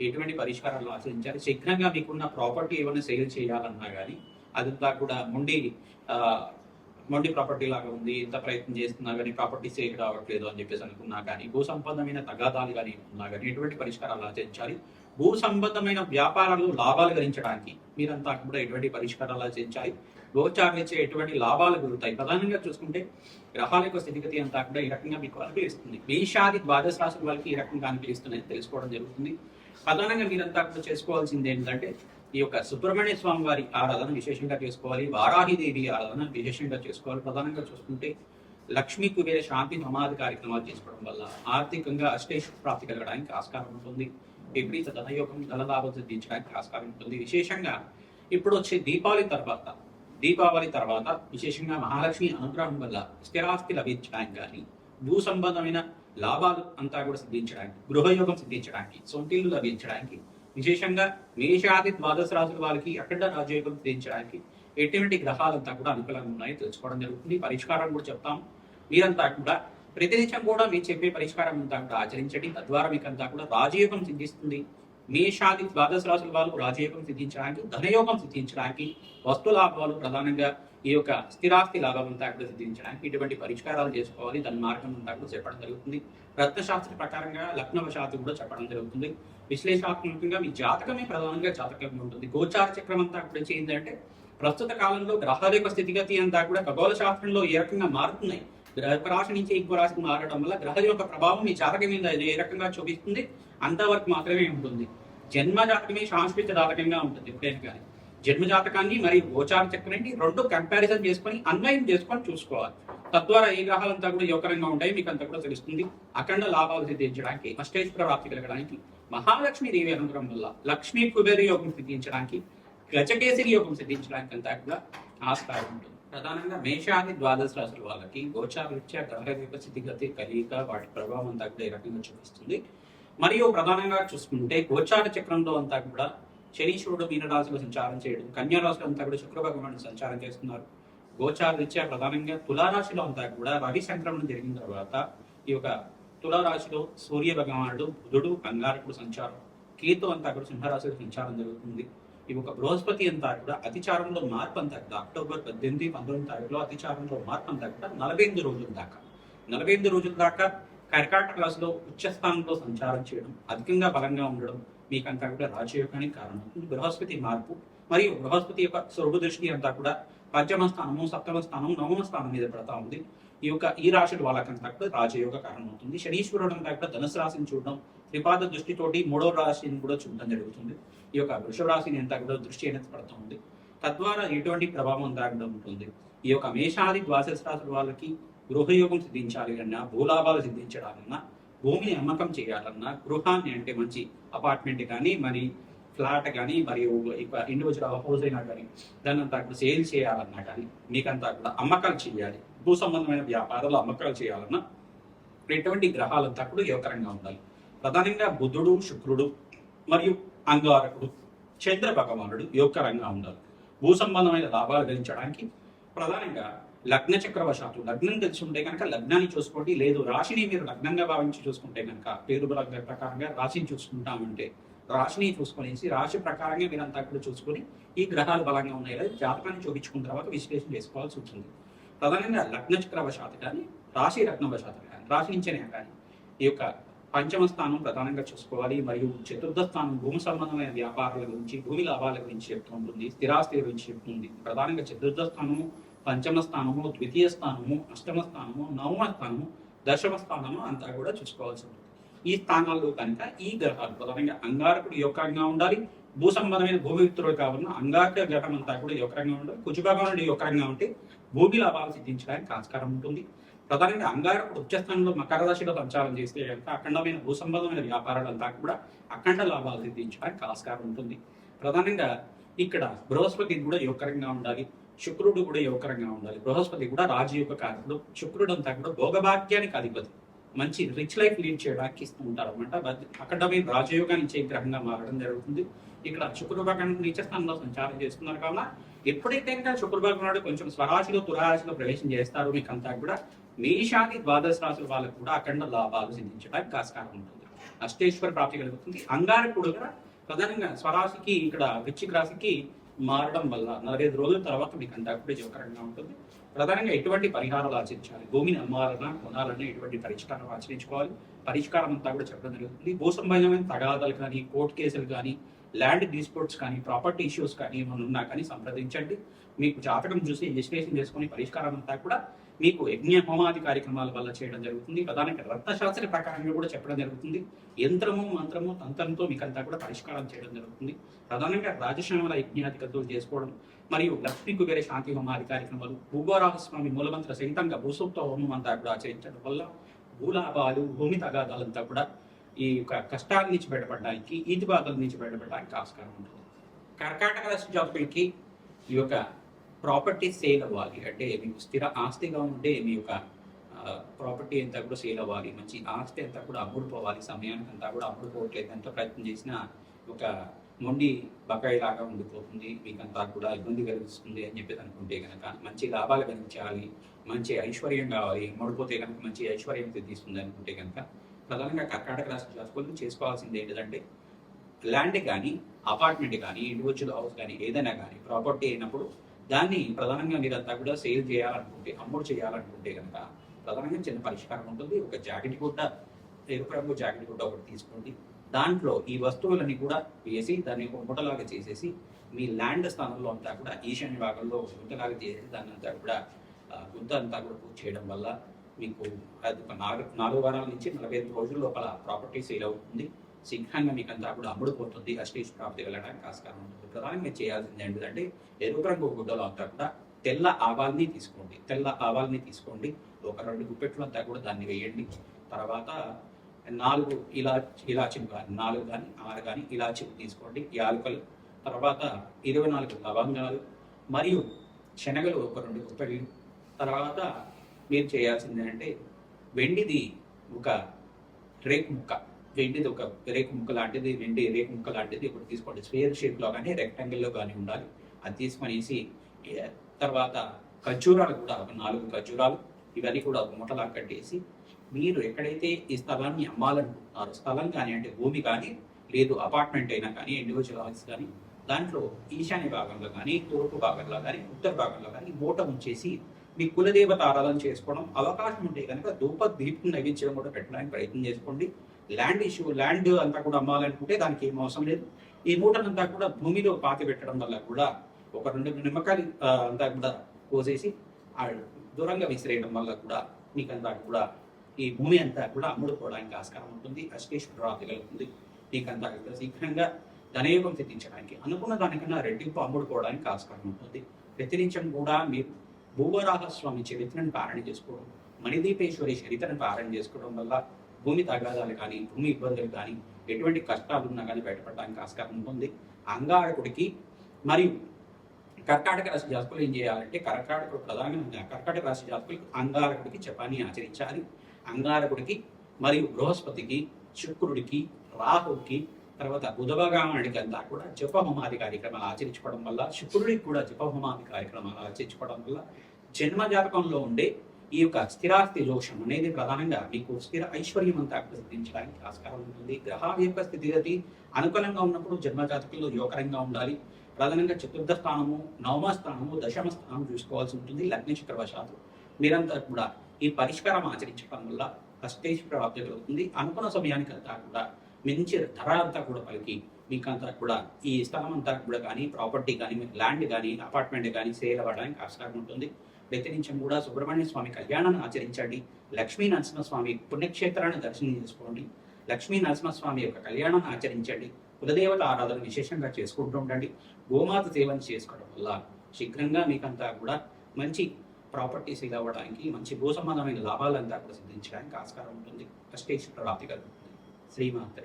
ఎటువంటి పరిష్కారాలు ఆచరించాలి శీఘ్రంగా మీకున్న ప్రాపర్టీ ఏమైనా సేల్ చేయాలన్నా కానీ అదంతా కూడా మొండి మొండి ప్రాపర్టీ లాగా ఉంది ఎంత ప్రయత్నం చేస్తున్నా కానీ ప్రాపర్టీ సేల్ రావట్లేదు అని చెప్పేసి అనుకున్నా కానీ భూ సంబంధమైన తగాదాలు కానీ ఉన్నా కానీ ఎటువంటి పరిష్కారాలు ఆచరించాలి భూ సంబంధమైన వ్యాపారాలు లాభాలు గరించడానికి మీరంతా కూడా ఎటువంటి పరిష్కారాలు ఆచరించాలి గోచారించే ఎటువంటి లాభాలు కలుగుతాయి ప్రధానంగా చూసుకుంటే గ్రహాల యొక్క స్థితిగతి అంతా కూడా ఈ రకంగా మీకు అనుకూలిస్తుంది మేషాది ద్వాదశ రాశుల వాళ్ళకి ఈ రకంగా అనిపిస్తుంది తెలుసుకోవడం జరుగుతుంది. ప్రధానంగా మీరంతా కూడా చేసుకోవాల్సింది ఏంటంటే ఈ యొక్క సుబ్రహ్మణ్య స్వామి వారి ఆరాధన విశేషంగా చేసుకోవాలి వారాహిదేవి ఆరాధన విశేషంగా చేసుకోవాలి. ప్రధానంగా చూసుకుంటే లక్ష్మీ కుబేర శాంతి సమాధి కార్యక్రమాలు చేసుకోవడం వల్ల ఆర్థికంగా అష్టేష్ ప్రాప్తి కలగడానికి ఆస్కారం ఉంటుంది. విపరీత ధనయోగం ధనలాభం సిద్ధించడానికి ఆస్కారం ఉంటుంది. విశేషంగా ఇప్పుడు వచ్చే దీపావళి తర్వాత దీపావళి తర్వాత విశేషంగా మహాలక్ష్మి అనుగ్రహం వల్ల స్థిరాస్తి లభించడానికి కానీ భూ సంబంధమైన లాభాలు అంతా కూడా సిద్ధించడానికి గృహయోగం సిద్ధించడానికి సొంతిల్లు లభించడానికి విశేషంగా మేషాది ద్వాదశ రాజుల వారికి అఖండ రాజయోగం సిద్ధించడానికి ఎటువంటి గ్రహాలంతా కూడా అనుకూలంగా ఉన్నాయో తెలుసుకోవడం జరుగుతుంది. పరిష్కారం కూడా చెప్తాం మీరంతా కూడా ప్రతినిత్యం కూడా మీరు చెప్పే పరిష్కారం అంతా కూడా ఆచరించండి. తద్వారా మీకు అంతా కూడా రాజయోగం సిద్ధిస్తుంది. మేషాది ద్వాదశ రాశుల వాళ్ళు రాజయోగం సిద్ధించడానికి ధనయోగం సిద్ధించడానికి వస్తు లాభాలు ప్రధానంగా ఈ యొక్క స్థిరాస్తి లాభం అంతా కూడా సిద్ధించడానికి ఇటువంటి పరిష్కారాలు చేసుకోవాలి. దాని మార్గం అంతా కూడా చెప్పడం జరుగుతుంది. రత్నశాస్త్ర ప్రకారంగా లగ్నవశాత్తు కూడా చెప్పడం జరుగుతుంది. విశ్లేషణాత్మకంగా మీ జాతకమే ప్రధానంగా జాతకంగా ఉంటుంది. గోచార చక్రం అంతా కూడా ఏంటంటే ప్రస్తుత కాలంలో గ్రహాల యొక్క స్థితిగతి అంతా కూడా ఖగోళ శాస్త్రంలో ఏ రకంగా మారుతున్నాయి? గ్రహ రాశి నుంచి ఇంకో రాశికి మారడం వల్ల గ్రహం యొక్క ప్రభావం మీ జాతకం మీద ఏ రకంగా చూపిస్తుంది? అంతవరకు మాత్రమే ఉంటుంది. జన్మ జాతకమే సాంస్కృతిక జాతకంగా ఉంటుంది. ఎప్పుడైనా కానీ జన్మ జాతకాన్ని మరియు గోచార చక్రాన్ని రెండు కంపారిజన్ చేసుకొని అన్వయం చేసుకొని చూసుకోవాలి. తద్వారా ఏ గ్రహాలంతా కూడా యోగకరంగా ఉంటాయి మీకు అంతా కూడా తెలుస్తుంది. అఖండ లాభాలు సిద్ధించడానికి అష్టేశ్వర ప్రాప్తి కలగడానికి మహాలక్ష్మి దేవి అనుగ్రహం వల్ల లక్ష్మీ కుబేర యోగం సిద్ధించడానికి గజకేసరి యోగం సిద్ధించడానికి అంతా కూడా ఆస్కారం ఉంటుంది. ప్రధానంగా మేషాది ద్వాదశ రాశుల వాళ్ళకి గోచార రీత్యా గ్రహ స్థితిగతి కలియిక వాటి ప్రభావం అంతా కూడా ఈ రకంగా చూపిస్తుంది. మరియు ప్రధానంగా చూసుకుంటే గోచార చక్రంలో అంతా కూడా శనీశ్వరుడు మీనరాశిలో సంచారం చేయడం కన్యారాశిలో అంతా కూడా శుక్ర భగవానుడు సంచారం చేస్తున్నారు. గోచార రీత్యా ప్రధానంగా తులారాశిలో అంతా కూడా రవి సంక్రమణం జరిగిన తర్వాత ఈ యొక్క తులారాశిలో సూర్య భగవానుడు బుధుడు కంగారకుడు సంచారం కేతు అంతా కూడా సింహరాశిలో సంచారం జరుగుతుంది. ఈ ఒక బృహస్పతి అంతా కూడా అతిచారంలో మార్పు అంతా కూడా అక్టోబర్ పద్దెనిమిది పంతొమ్మిది తారీఖులో అతిచారంలో మార్పు అంతా కూడా నలభై ఎనిమిది రోజుల దాకా. నలభై ఎనిమిది రోజుల దాకా కర్కాటక రాశిలో ఉచ్చ స్థానంలో సంచారం చేయడం అధికంగా బలంగా ఉండడం మీకంతా కూడా రాజయోగానికి కారణం. ఇది బృహస్పతి మార్పు. మరియు బృహస్పతి యొక్క స్వరూప దృష్టి అంతా కూడా పంచమ స్థానము సప్తమ స్థానం నవమ స్థానం మీద పడతా ఉంది. ఈ యొక్క ఈ రాశుల వాళ్ళకంతా కూడా రాజయోగ కారణం అవుతుంది శనీశ్వరుడు అంతా కూడా ధనుసు రాశిని చూడడం త్రిపాద దృష్టితోటి మూడో రాశిని కూడా చూడడం జరుగుతుంది. ఈ యొక్క వృషభ రాశిని అంతా కూడా దృష్టి అనేది పడుతూ ఉంది. తద్వారా ఎటువంటి ప్రభావం దాగడం ఉంటుంది. ఈ యొక్క మేషాది ద్వాదశ రాశుల వాళ్ళకి గృహయోగం సిద్ధించాలి అన్నా భూలాభాలు సిద్ధించడాలన్నా భూమిని అమ్మకం చేయాలన్నా గృహాన్ని అంటే మంచి అపార్ట్మెంట్ కానీ మరి ఫ్లాట్ కానీ మరియు ఇండివిజువల్ హౌస్ అయినా కానీ దాన్ని అంతా కూడా సేల్ చేయాలన్నా కానీ మీకంతా కూడా అమ్మకాలు చేయాలి. భూ సంబంధమైన వ్యాపారాలు అమ్మకాలు చేయాలన్నా ఎటువంటి గ్రహాలంతా కూడా యువకరంగా ఉండాలి. ప్రధానంగా బుధుడు శుక్రుడు మరియు అంగారకుడు చంద్ర భగవానుడు యువకరంగా ఉండాలి. భూ సంబంధమైన లాభాలు గణించడానికి ప్రధానంగా లగ్న చక్రవశాత్తు లగ్నం తెలిసి ఉంటే కనుక లగ్నాన్ని చూసుకోండి. లేదు రాశిని మీరు లగ్నంగా భావించి చూసుకుంటే కనుక పేరు లగ్న ప్రకారంగా రాశిని చూసుకుంటామంటే రాశిని చూసుకునేసి రాశి ప్రకారంగా మీరంతా కూడా చూసుకొని ఈ గ్రహాలు బలంగా ఉన్నాయి లేదా జాతకాన్ని చూపించుకున్న తర్వాత విశ్లేషణ చేసుకోవాల్సి ఉంటుంది. ప్రధానంగా లగ్న చక్రవశాత్తు కానీ రాశి లగ్నవశాత్తు కానీ రాశి నుంచేనే కానీ ఈ యొక్క పంచమ స్థానం ప్రధానంగా చూసుకోవాలి. మరియు చతుర్థ స్థానం భూమి సంబంధమైన వ్యాపారాల గురించి భూమి లాభాల గురించి చెప్తూ ఉంటుంది స్థిరాస్తి గురించి చెప్తుంది ప్రధానంగా చతుర్థ స్థానము పంచమ స్థానము ద్వితీయ స్థానము అష్టమ స్థానము నవమ స్థానము దశమ స్థానము అంతా కూడా చూసుకోవాల్సి ఉంటుంది. ఈ స్థానాల్లో కనుక ఈ గ్రహాలు ప్రధానంగా అంగారకుడు యోగంగా ఉండాలి భూ సంబంధమైన భూమి మిత్రుడు కావాలన్నా అంగారక గ్రహం అంతా కూడా యోగంగా ఉండాలి కుజభాగం యోగంగా ఉంటే భూమి లాభాలు సిద్ధించడానికి ఆస్కారం ఉంటుంది. ప్రధానంగా అంగారకుడు ఉచ్చస్థానంలో మకర రాశిలో సంచారం చేస్తే కనుక అఖండమైన భూ సంబంధమైన వ్యాపారాలంతా కూడా అఖండ లాభాలు సిద్ధించడానికి ఆస్కారం ఉంటుంది. ప్రధానంగా ఇక్కడ బృహస్పతి కూడా యువకరంగా ఉండాలి. శుక్రుడు కూడా యువకరంగా ఉండాలి. బృహస్పతి కూడా రాజయోగ కారకుడు శుక్రుడు అంతా కూడా భోగభాగ్యానికి అధిపతి. మంచి రిచ్ లైఫ్ లీడ్ చేయడానికి ఇస్తూ ఉంటారు అనమాట అక్కడ మీరు రాజయోగాన్ని ఇచ్చే గ్రహంగా మారడం జరుగుతుంది. ఇక్కడ శుక్రభాగం నీచస్థానంలో సంచారం చేస్తున్నారు కావున ఎప్పుడైతే ఇంకా శుక్రభాగం నాడు కొంచెం స్వరాశిలో తురాశిలో ప్రవేశం చేస్తారో మీకు అంతా కూడా మేషాది ద్వాదశ రాశుల వాళ్ళకు కూడా అఖండ లాభాలు సిద్ధించడానికి ఆస్కారం ఉంటుంది. అష్టేశ్వర ప్రాప్తి కలుగుతుంది. అంగారకుడు కూడా ప్రధానంగా స్వరాశికి ఇక్కడ వృచ్చిక రాశికి మారడం వల్ల నలభై రోజుల తర్వాత మీకు అంతా జోకరంగా ఉంటుంది. ప్రధానంగా ఎటువంటి పరిహారాలు ఆచరించాలి? భూమిని అమ్మాలన్నా కొనాలన్నా ఎటువంటి పరిష్కారం ఆచరించుకోవాలి? పరిష్కారం అంతా కూడా చెప్పడం జరుగుతుంది. భూ సంబంధమైన తగాదాలు కానీ కోర్టు కేసులు కానీ ల్యాండ్ డిస్ప్యూట్స్ కానీ ప్రాపర్టీ ఇష్యూస్ కానీ ఏమైనా ఉన్నా కానీ సంప్రదించండి. మీకు జాతకం చూసి విశ్లేషణ చేసుకుని పరిష్కారం అంతా కూడా మీకు యజ్ఞ హోమాది కార్యక్రమాల వల్ల చేయడం జరుగుతుంది. ప్రధానంగా రక్తశాస్త్ర ప్రకారంగా కూడా చెప్పడం జరుగుతుంది. యంత్రము మంత్రము తంత్రంతో మీకు అంతా కూడా పరిష్కారం చేయడం జరుగుతుంది. ప్రధానంగా రాజశ్యామల యజ్ఞాధికతో చేసుకోవడం మరియు లక్ష్మీకు వేరే శాంతి హోమాది కార్యక్రమాలు భూగోరాహస్వామి మూలమంత్ర సహితంగా భూసూప్త హోమం అంతా కూడా ఆచరించడం వల్ల భూలాభాలు భూమి తగాదాలంతా కూడా ఈ యొక్క కష్టాల నుంచి బయటపడడానికి ఈతి బాధల నుంచి బయటపడడానికి ఆస్కారం ఉంటుంది. కర్కాటక రాశి జాతకులకి ఈ యొక్క ప్రాపర్టీ సేల్ అవ్వాలి. అంటే మీకు స్థిర ఆస్తిగా ఉంటే మీ యొక్క ప్రాపర్టీ అంతా కూడా సేల్ అవ్వాలి. మంచి ఆస్తి అంతా కూడా అమ్ముడుపోవాలి. సమయానికి అంతా కూడా అమ్ముడుపోవట్లేదు. ఎంత ప్రయత్నం చేసినా ఒక మొండి బకాయి లాగా ఉండిపోతుంది. మీకు అంతా కూడా ఇబ్బంది కలిగిస్తుంది అని చెప్పేసి అనుకుంటే కనుక మంచి లాభాలు కలిగించాలి. మంచి ఐశ్వర్యం కావాలి. అమ్ముడుపోతే కనుక మంచి ఐశ్వర్యం తీసుకుంది అనుకుంటే కనుక ప్రధానంగా కర్ణాటక రాష్ట్ర జాతకులు చేసుకోవాల్సింది ఏంటంటే ల్యాండ్ కానీ అపార్ట్మెంట్ కానీ ఇండివిజువల్ హౌస్ కానీ ఏదైనా కానీ ప్రాపర్టీ అయినప్పుడు దాన్ని ప్రధానంగా మీరంతా కూడా సేల్ చేయాలనుకుంటే అమ్ముడు చేయాలనుకుంటే కనుక ప్రధానంగా చిన్న పరిష్కారం ఉంటుంది. ఒక జాకెట్ గుడ్డ ఎరుపు రంగు జాకెట్ గుడ్డ ఒకటి తీసుకోండి. దాంట్లో ఈ వస్తువులని కూడా వేసి దాన్ని ఒక చేసేసి మీ ల్యాండ్ స్థానంలో అంతా కూడా ఈశాన్య భాగంలో ఒక గుంతలాగా చేసి దాన్ని అంతా కూడా గుంత అంతా కూడా పూర్తి చేయడం వల్ల మీకు అది ఒక నాలుగు నాలుగు వారాల నుంచి నలభై ఐదు రోజుల లోపల ప్రాపర్టీ సేల్ అవుతుంది. శీఘ్రంగా మీకు అంతా కూడా అమ్ముడుపోతుంది అస్టేజ్ ప్రాప్తి వెళ్ళడానికి ఆస్కారం ఉంటుంది. ప్రధానంగా చేయాల్సింది ఏంటంటే ఎరుపు రంగు గుడ్డలో అంతా కూడా తెల్ల ఆవాల్ని తీసుకోండి. తెల్ల ఆవాల్ని తీసుకోండి. ఒక రెండు గుప్పెట్లు అంతా కూడా దాన్ని వేయండి. తర్వాత నాలుగు ఇలా ఇలాచీలు కానీ నాలుగు కానీ ఆరు కానీ ఇలాచీలు తీసుకోండి. యాలకులు. తర్వాత ఇరవై నాలుగు లవంగాలు. మరియు శనగలు ఒక రెండు గుప్పెళ్ళు తర్వాత మీరు చేయాల్సింది అంటే వెండిది ఒక రేపు ముక్క. వెండిది ఒక రేకు ముక్క లాంటిది వెండి రేకు ముక్క లాంటిది ఒకటి తీసుకోండి. స్క్వేర్ షేప్లో కానీ రెక్టాంగిల్లో కానీ ఉండాలి. అది తీసుకొనేసి తర్వాత ఖర్జూరాలు కూడా ఒక నాలుగు ఖర్జూరాలు ఇవన్నీ కూడా ఒక మూటలా కట్టేసి మీరు ఎక్కడైతే ఈ స్థలాన్ని అమ్మాలనుకుంటున్నారు స్థలం కానీ అంటే భూమి కానీ లేదు అపార్ట్మెంట్ అయినా కానీ ఇండివిజువల్ హౌస్ కానీ దాంట్లో ఈశాన్య భాగంలో కానీ తూర్పు భాగంలో కానీ ఉత్తర భాగంలో కానీ మూట ఉంచేసి మీ కులదేవత ఆరాధన చేసుకోవడం అవకాశం ఉంటే కనుక ధూప దీపం నైవేద్యం కూడా పెట్టడానికి ప్రయత్నం చేసుకోండి. ల్యాండ్ ఇష్యూ ల్యాండ్ అంతా కూడా అమ్మాలనుకుంటే దానికి ఏం అవసరం లేదు. ఈ మూటనంతా కూడా భూమిలో పాతి పెట్టడం వల్ల కూడా ఒక రెండు నిమ్మకాయలు అంతా కూడా కోసేసి ఆ దూరంగా విసిరేయడం వల్ల కూడా మీకంతా కూడా ఈ భూమి అంతా కూడా అమ్ముడుకోవడానికి ఆస్కారం ఉంటుంది. అష్టేశ్వర రాతి మీకు అంతా కూడా శీఘ్రంగా ధనయోగం తెప్పించడానికి అనుకున్న దానికన్నా రెట్టింపు అమ్ముడుకోవడానికి ఆస్కారం ఉంటుంది. వ్యతిరించడం కూడా మీరు భూవరాహ స్వామి చరిత్రను పారణ చేసుకోవడం మణిదీపేశ్వరి చరిత్రను పారణ చేసుకోవడం వల్ల భూమి తగాదాలు కానీ భూమి ఇబ్బందులు కానీ ఎటువంటి కష్టాలు ఉన్నా కానీ బయటపడడానికి ఆస్కారం ఉంటుంది. అంగారకుడికి మరియు కర్కాటక రాశి జాతకులు ఏం చేయాలంటే కర్కాటకుడు ప్రధానంగా కర్కాటక రాశి జాతకులకు అంగారకుడికి జపాన్ని ఆచరించాలి. అంగారకుడికి మరియు బృహస్పతికి శుక్రుడికి రాహుకి తర్వాత బుధభగానుడికి అంతా కూడా జపహోమాది కార్యక్రమాలు ఆచరించుకోవడం వల్ల శుక్రుడికి కూడా జపహోమాది కార్యక్రమాలు ఆచరించుకోవడం వల్ల జన్మ జాతకంలో ఉండే ఈ యొక్క స్థిరాస్తి దోషం అనేది ప్రధానంగా మీకు స్థిర ఐశ్వర్యం అంతా సిద్ధించడానికి ఆస్కారం ఉంటుంది. గ్రహాల యొక్క స్థితిగతి అనుకూలంగా ఉన్నప్పుడు జన్మజాతకుల్లో జాతకంలో ఉండాలి. ప్రధానంగా చతుర్థ స్థానము నవమ స్థానము దశమ స్థానం చూసుకోవాల్సి ఉంటుంది. లగ్న చక్రవశాత్తు మీరంతా కూడా ఈ పరిష్కారం ఆచరించడం వల్ల అష్టేష్ ప్రాప్తి కలుగుతుంది. అనుకున్న సమయానికి అంతా కూడా మంచి ధర అంతా కూడా పలికి అంతా కూడా ఈ స్థలం అంతా కూడా కానీ ప్రాపర్టీ కానీ ల్యాండ్ కానీ అపార్ట్మెంట్ కానీ సేల్ అవ్వడానికి ఆస్కారం ఉంటుంది. వ్యతిరించం కూడా సుబ్రహ్మణ్య స్వామి కళ్యాణాన్ని ఆచరించండి. లక్ష్మీ నరసింహస్వామి పుణ్యక్షేత్రాన్ని దర్శనం చేసుకోండి లక్ష్మీ నరసింహస్వామి యొక్క కళ్యాణాన్ని ఆచరించండి. కులదేవత ఆరాధన విశేషంగా చేసుకుంటూ ఉండండి. గోమాత సేవను చేసుకోవడం వల్ల శీఘ్రంగా మీకంతా కూడా మంచి ప్రాపర్టీస్ ఇది అవ్వడానికి మంచి భూ సంబంధమైన లాభాలంతా కూడా సిద్ధించడానికి ఆస్కారం ఉంటుంది. అష్టేశ్వర ప్రాప్తి కలుగుతుంది. శ్రీమాత